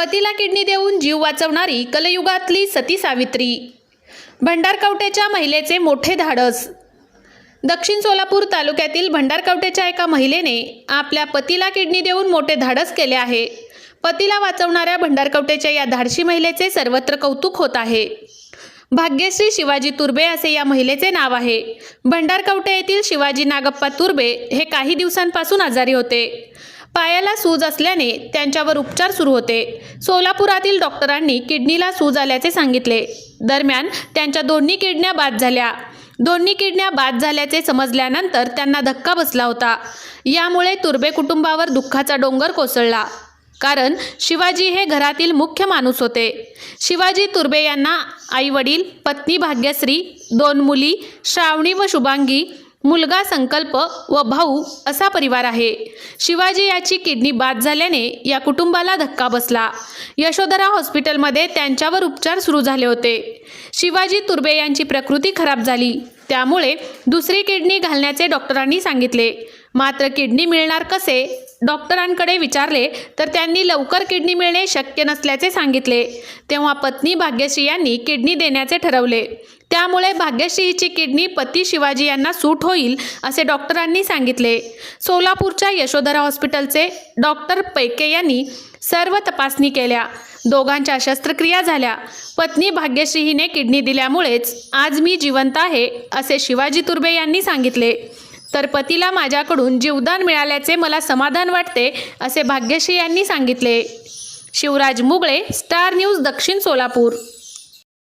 पतीला किडनी देऊन जीव वाचवणारी कलयुगातली सती सावित्री. भंडारकवट्याच्या महिलेचे मोठे धाडस. दक्षिण सोलापूर तालुक्यातील भंडारकवट्याच्या एका महिलेने आपल्या पतीला किडनी देऊन मोठे धाडस केले आहे. पतीला वाचवणाऱ्या भंडारकवट्याच्या या धाडशी महिलेचे सर्वत्र कौतुक होत आहे. भाग्यश्री शिवाजी तुर्बे असे या महिलेचे नाव आहे. भंडारकवटे येथील शिवाजी नागप्पा तुर्बे हे काही दिवसांपासून आजारी होते. पायाला सूज असल्याने त्यांच्यावर उपचार सुरू होते. सोलापुरातील डॉक्टरांनी किडनीला सूज आल्याचे सांगितले. दरम्यान त्यांच्या दोन्ही किडन्या बाद झाल्या. दोन्ही किडन्या बाद झाल्याचे समजल्यानंतर त्यांना धक्का बसला होता. यामुळे तुर्बे कुटुंबावर दुःखाचा डोंगर कोसळला. कारण शिवाजी हे घरातील मुख्य माणूस होते. शिवाजी तुर्बे यांना आईवडील पत्नी भाग्यश्री दोन मुली श्रावणी व शुभांगी मुलगा संकल्प व भाऊ असा परिवार आहे. शिवाजी याची किडनी बाद झाल्याने या कुटुंबाला धक्का बसला. यशोधरा हॉस्पिटलमध्ये त्यांच्यावर उपचार सुरू झाले होते. शिवाजी तुर्बे यांची प्रकृती खराब झाली. त्यामुळे दुसरी किडनी घालण्याचे डॉक्टरांनी सांगितले. मात्र किडनी मिळणार कसे? डॉक्टरांकडे विचारले तर त्यांनी लवकर किडनी मिळणे शक्य नसल्याचे सांगितले. तेव्हा पत्नी भाग्यश्री यांनी किडनी देण्याचे ठरवले. त्यामुळे भाग्यश्री हिची किडनी पती शिवाजी यांना सूट होईल असे डॉक्टरांनी सांगितले. सोलापूरच्या यशोधरा हॉस्पिटलचे डॉक्टर पैके यांनी सर्व तपासणी केल्या. दोघांच्या शस्त्रक्रिया झाल्या. पत्नी भाग्यश्री हिने किडनी दिल्यामुळेच आज मी जिवंत आहे असे शिवाजी तुर्बे यांनी सांगितले. तर पतीला माझ्याकडून जीवदान मिळाल्याचे मला समाधान वाटते असे भाग्यश्री यांनी सांगितले. शिवराज मुगळे स्टार न्यूज दक्षिण सोलापूर.